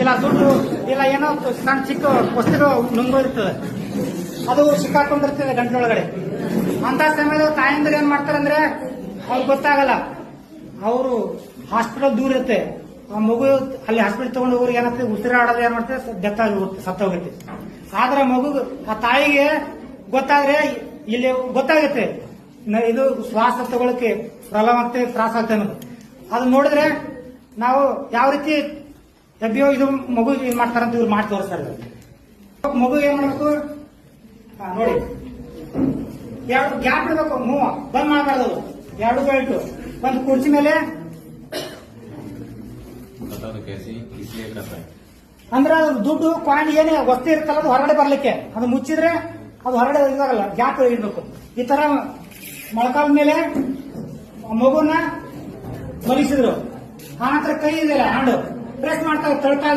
ಇಲ್ಲ, ದುಡ್ಡು ಇಲ್ಲ, ಏನೋ ಸಣ್ಣ ಚಿಕ್ಕ ವಸ್ತುಗಳು ನುಂಗೋದಿರ್ತದೆ ಅದು ಸಿಕ್ಕಾಕೊಂಡಿರ್ತದೆ ಗಂಟಲೊಳಗಡೆ. ಅಂತ ಸಮಯದ ತಾಯಂದ್ರೆ ಏನ್ ಮಾಡ್ತಾರಂದ್ರೆ ಅವ್ರಿಗೆ ಗೊತ್ತಾಗಲ್ಲ. ಅವರು ಹಾಸ್ಪಿಟಲ್ ದೂರ ಇರುತ್ತೆ. ಆ ಮಗು ಅಲ್ಲಿ ಹಾಸ್ಪಿಟಲ್ ತಗೊಂಡು ಹೋಗೋರಿಗೆ ಏನಾಗ್ತದೆ ಉಸಿರಾಡೋದು ಏನ್ ಮಾಡ್ತದೆ ಡೆತ್ ಆಗಿ ಸತ್ತ ಹೋಗುತ್ತೆ ಆದ್ರೆ ಮಗು, ಆ ತಾಯಿಗೆ ಗೊತ್ತಾದ್ರೆ ಇಲ್ಲಿ ಗೊತ್ತಾಗುತ್ತೆ. ಇದು ಶ್ವಾಸ ತಗೊಳಕ್ಕೆ ಪ್ರಾಬ್ಲಮ್ ಆಗ್ತದೆ ತ್ರಾಸ ಆಗ್ತದೆ ಅದು ನೋಡಿದ್ರೆ ನಾವು ಯಾವ ರೀತಿ ಡಬ್ಬಿಯೋ ಇದು ಮಗು ಇದು ಮಾಡ್ತಾರಂತ ಇವ್ರು ಮಾಡಿ ತೋರಿಸ್ತಾರೆ. ಮಗು ಏನ್ ಮಾಡ್ಬೇಕು? ನೋಡಿ. ಎರಡು ಗ್ಯಾಪ್ ಇರ್ಬೇಕು ಮೂವ. ಬಂದ್ ಮಾಡ್ಬಾರ್ದು ಎರಡು ಬೆಲ್ಟು. ಒಂದು ಕುರ್ಚಿ ಮೇಲೆ. ಅಂದ್ರೆ ಅದ್ರ ದುಡ್ಡು ಕಾಯಿನ್ ಏನೇ ವಸ್ತು ಇರ್ತಲ್ಲ ಅದು ಹೊರಗಡೆ ಬರ್ಲಿಕ್ಕೆ. ಅದು ಮುಚ್ಚಿದ್ರೆ ಅದು ಹೊರಗಡೆ ಇದಾಗಲ್ಲ ಗ್ಯಾಪ್ ಇರಬೇಕು ಈ ತರ ಮೊಳಕಾದ ಮೇಲೆ ಮಗುನ ಮಲಿಸಿದ್ರು ಆ ಕೈ ಇದೆಯಲ್ಲ ಹಾಂಡು ಪ್ರೆಸ್ ಮಾಡ್ತಾ ತಳ್ತಾ